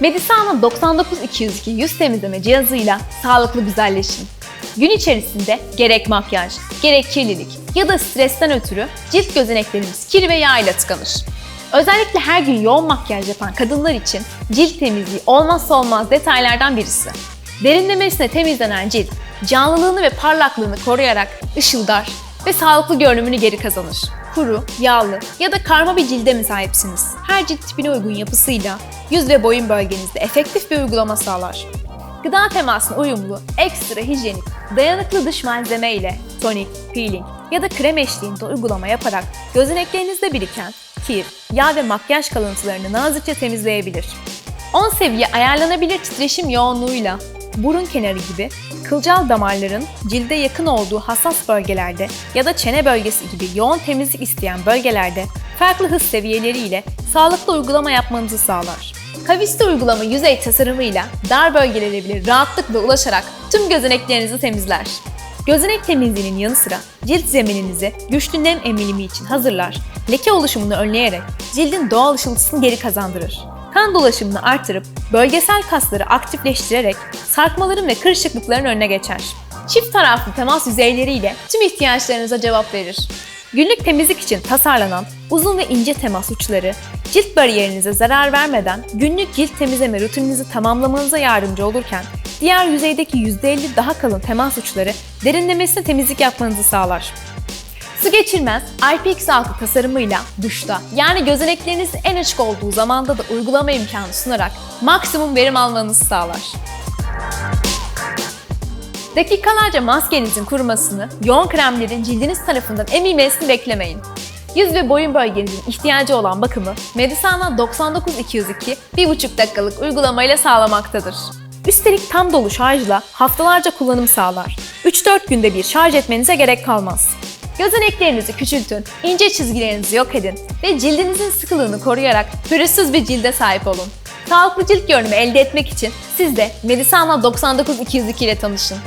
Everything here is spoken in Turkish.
Medisana 99202 yüz temizleme cihazıyla sağlıklı güzelleşin. Gün içerisinde gerek makyaj, gerek kirlilik ya da stresten ötürü cilt gözeneklerimiz kir ve yağ ile tıkanır. Özellikle her gün yoğun makyaj yapan kadınlar için cilt temizliği olmazsa olmaz detaylardan birisi. Derinlemesine temizlenen cilt, canlılığını ve parlaklığını koruyarak ışıldar ve sağlıklı görünümünü geri kazanır. Kuru, yağlı ya da karma bir cilde mi sahipsiniz? Her cilt tipine uygun yapısıyla yüz ve boyun bölgenizde efektif bir uygulama sağlar. Gıda temasına uyumlu, ekstra hijyenik, dayanıklı dış malzeme ile tonik, peeling ya da krem eşliğinde uygulama yaparak gözeneklerinizde biriken kir, yağ ve makyaj kalıntılarını nazikçe temizleyebilir. 10 seviye ayarlanabilir titreşim yoğunluğuyla burun kenarı gibi kılcal damarların cilde yakın olduğu hassas bölgelerde ya da çene bölgesi gibi yoğun temizlik isteyen bölgelerde farklı hız seviyeleriyle sağlıklı uygulama yapmanızı sağlar. Kavisli uygulama yüzey tasarımıyla dar bölgelere bile rahatlıkla ulaşarak tüm gözeneklerinizi temizler. Gözenek temizliğinin yanı sıra cilt zemininizi güçlü nem emilimi için hazırlar, leke oluşumunu önleyerek cildin doğal ışıltısını geri kazandırır. Kan dolaşımını artırıp bölgesel kasları aktifleştirerek sarkmaların ve kırışıklıkların önüne geçer. Çift taraflı temas yüzeyleriyle tüm ihtiyaçlarınıza cevap verir. Günlük temizlik için tasarlanan uzun ve ince temas uçları, cilt bariyerinize zarar vermeden günlük cilt temizleme rutininizi tamamlamanıza yardımcı olurken, diğer yüzeydeki %50 daha kalın temas uçları derinlemesine temizlik yapmanızı sağlar. Su geçirmez IPX6 tasarımıyla duşta yani gözeneklerinizin en açık olduğu zamanda da uygulama imkanı sunarak maksimum verim almanızı sağlar. Dakikalarca maskenizin kurumasını, yoğun kremlerin cildiniz tarafından emilmesini beklemeyin. Yüz ve boyun bölgenizin ihtiyacı olan bakımı Medisana 99202 1,5 dakikalık uygulamayla sağlamaktadır. Üstelik tam dolu şarjla haftalarca kullanım sağlar. 3-4 günde bir şarj etmenize gerek kalmaz. Gözeneklerinizi küçültün, ince çizgilerinizi yok edin ve cildinizin sıkılığını koruyarak pürüzsüz bir cilde sahip olun. Sağlıklı cilt görünümü elde etmek için siz de Medisana 99202 ile tanışın.